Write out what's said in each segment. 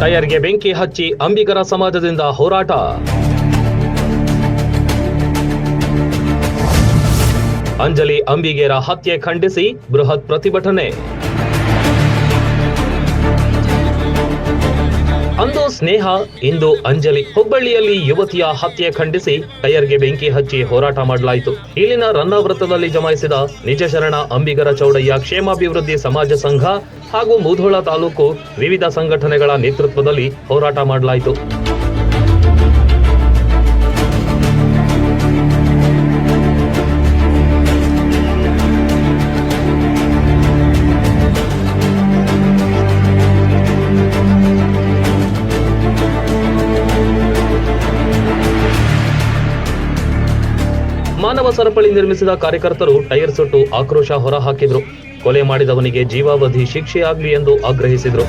ಟೈರ್ಗೆ ಬೆಂಕಿ ಹಚ್ಚಿ ಅಂಬಿಗರ ಸಮಾಜದಿಂದ ಹೋರಾಟ. ಅಂಜಲಿ ಅಂಬಿಗೇರ ಹತ್ಯೆ ಖಂಡಿಸಿ ಬೃಹತ್ ಪ್ರತಿಭಟನೆ. ಸ್ನೇಹ ಇಂದು ಅಂಜಲಿ ಹುಬ್ಬಳ್ಳಿಯಲ್ಲಿ ಯುವತಿಯ ಹತ್ಯೆ ಖಂಡಿಸಿ ಟೈರ್ಗೆ ಬೆಂಕಿ ಹಚ್ಚಿ ಹೋರಾಟ ಮಾಡಲಾಯಿತು. ಇಲ್ಲಿನ ರನ್ನಾವೃತ್ತದಲ್ಲಿ ಜಮಾಯಿಸಿದ ನಿಜಶರಣ ಅಂಬಿಗರ ಚೌಡಯ್ಯ ಕ್ಷೇಮಾಭಿವೃದ್ಧಿ ಸಮಾಜ ಸಂಘ ಹಾಗೂ ಮುಧೋಳ ತಾಲೂಕು ವಿವಿಧ ಸಂಘಟನೆಗಳ ನೇತೃತ್ವದಲ್ಲಿ ಹೋರಾಟ ಮಾಡಲಾಯಿತು. ಮಾನವ ಸರಪಳಿ ನಿರ್ಮಿಸಿದ ಕಾರ್ಯಕರ್ತರು ಟೈರ್ ಸುಟ್ಟು ಆಕ್ರೋಶ ಹೊರಹಾಕಿದ್ರು. ಕೊಲೆ ಮಾಡಿದವನಿಗೆ ಜೀವಾವಧಿ ಶಿಕ್ಷೆಯಾಗಲಿ ಎಂದು ಆಗ್ರಹಿಸಿದ್ರು.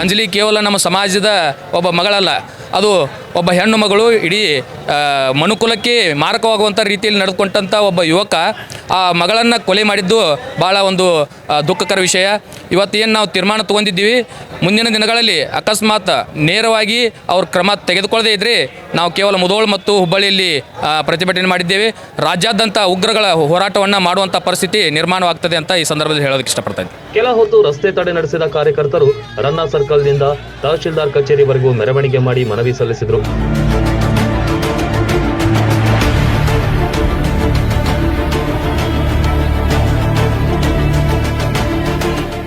ಅಂಜಲಿ ಕೇವಲ ನಮ್ಮ ಸಮಾಜದ ಒಬ್ಬ ಮಗಳಲ್ಲ, ಅದು ಒಬ್ಬ ಹೆಣ್ಣು ಮಗಳು ಇಡೀ ಮನುಕುಲಕ್ಕೆ ಮಾರಕವಾಗುವಂಥ ರೀತಿಯಲ್ಲಿ ನಡೆದುಕೊಂಡಂಥ ಒಬ್ಬ ಯುವಕ ಆ ಮಗಳನ್ನು ಕೊಲೆ ಮಾಡಿದ್ದು ಭಾಳ ಒಂದು ದುಃಖಕರ ವಿಷಯ. ಇವತ್ತೇನು ನಾವು ತೀರ್ಮಾನ ತೊಗೊಂಡಿದ್ದೀವಿ, ಮುಂದಿನ ದಿನಗಳಲ್ಲಿ ಅಕಸ್ಮಾತ್ ನೇರವಾಗಿ ಅವ್ರ ಕ್ರಮ ತೆಗೆದುಕೊಳ್ಳದೇ ಇದ್ದರೆ ನಾವು ಕೇವಲ ಮುದೋಳು ಮತ್ತು ಹುಬ್ಬಳ್ಳಿಯಲ್ಲಿ ಪ್ರತಿಭಟನೆ ಮಾಡಿದ್ದೇವೆ. ರಾಜ್ಯಾದ್ಯಂತ ಉಗ್ರಗಳ ಹೋರಾಟವನ್ನು ಮಾಡುವಂಥ ಪರಿಸ್ಥಿತಿ ನಿರ್ಮಾಣವಾಗ್ತದೆ ಅಂತ ಈ ಸಂದರ್ಭದಲ್ಲಿ ಹೇಳೋದಕ್ಕೆ ಇಷ್ಟಪಡ್ತಾ ಕೆಲ ಹೊತ್ತು ರಸ್ತೆ ತಡೆ ನಡೆಸಿದ ಕಾರ್ಯಕರ್ತರು ರನ್ನ ಸರ್ಕಲ್ನಿಂದ ತಹಶೀಲ್ದಾರ್ ಕಚೇರಿವರೆಗೂ ಮೆರವಣಿಗೆ ಮಾಡಿ ಮನವಿ ಸಲ್ಲಿಸಿದರು.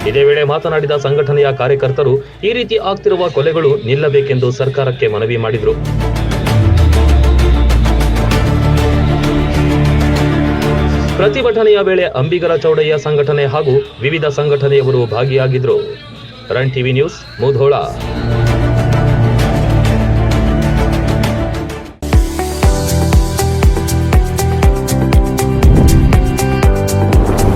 ಇದೇ ವೇಳೆ ಮಾತನಾಡಿದ ಸಂಘಟನೆಯ ಕಾರ್ಯಕರ್ತರು, ಈ ರೀತಿ ಆಗ್ತಿರುವ ಕೊಲೆಗಳು ನಿಲ್ಲಬೇಕೆಂದು ಸರ್ಕಾರಕ್ಕೆ ಮನವಿ ಮಾಡಿದರು. ಪ್ರತಿಭಟನೆಯ ವೇಳೆ ಅಂಬಿಗರ ಚೌಡಯ್ಯ ಸಂಘಟನೆ ಹಾಗೂ ವಿವಿಧ ಸಂಘಟನೆಯವರು ಭಾಗಿಯಾಗಿದ್ದರು run TV news, Mudhol.